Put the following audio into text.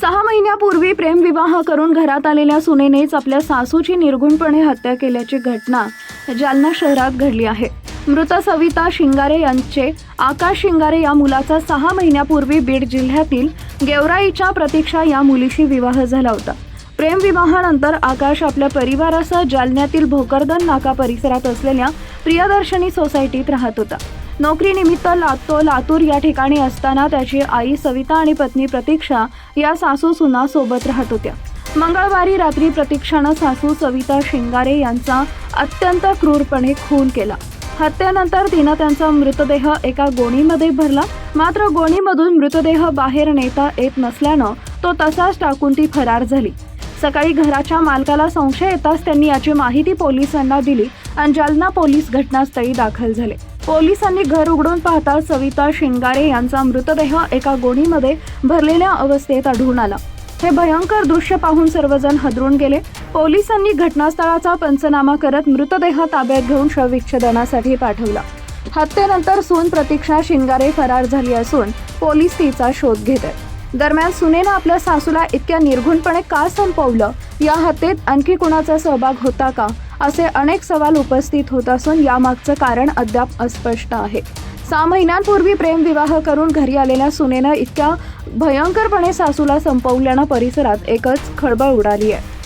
सहा महिन्यापूर्वी प्रेमविवाह करून घरात आलेल्या सुनेनेच आपल्या सासूची निर्गुणपणे हत्या केल्याची घटना जालना शहरात घडली आहे. मृत सविता शिंगारे यांचे आकाश शिंगारे या मुलाचा सहा महिन्यापूर्वी बीड जिल्ह्यातील गेवराईच्या प्रतीक्षा या मुलीशी विवाह झाला होता. प्रेमविवाहानंतर आकाश आपल्या परिवारासह जालन्यातील भोकरदन नाका परिसरात असलेल्या प्रियदर्शनी सोसायटीत राहत होता. नोकरीनिमित्त लातो लातूर या ठिकाणी असताना त्याची आई सविता आणि पत्नी प्रतीक्षा या सासू सुना सोबत राहत होत्या. मंगळवारी रात्री प्रतीक्षानं सासू सविता शिंगारे यांचा अत्यंत क्रूरपणे खून केला. हत्येनंतर तिनं त्यांचा मृतदेह एका गोणीमध्ये भरला. मात्र गोणीमधून मृतदेह बाहेर नेता येत नसल्यानं तो तसाच टाकून ती फरार झाली. सकाळी घराच्या मालकाला संशय येताच त्यांनी याची माहिती पोलिसांना दिली. आणि जालना पोलीस घटनास्थळी दाखल झाले. पोलिसांनी घर उघडून पाहता सविता शिंगारे यांचा मृतदेह एका गोणीमध्ये भरलेल्या अवस्थेत आढळून आला. हे भयंकर दृश्य पाहून सर्वजण हदरून गेले. पोलिसांनी घटनास्थळाचा पंचनामा करत मृतदेह ताब्यात घेऊन शवविच्छेदनासाठी पाठवला. हत्येनंतर सून प्रतीक्षा शिंगारे फरार झाली असून पोलीस तिचा शोध घेत आहेत. दरम्यान सुनेनं आपल्या सासूला इतक्या निर्घुणपणे का संपवलं? या हत्येत आणखी कुणाचा सहभाग होता का? असे अनेक सवाल उपस्थित होत असून यामागचं कारण अद्याप अस्पष्ट आहे. सहा महिन्यांपूर्वी प्रेमविवाह करून घरी आलेल्या सुनेनं इतक्या भयंकरपणे सासूला संपवल्यानं परिसरात एकच खळबळ उडाली आहे.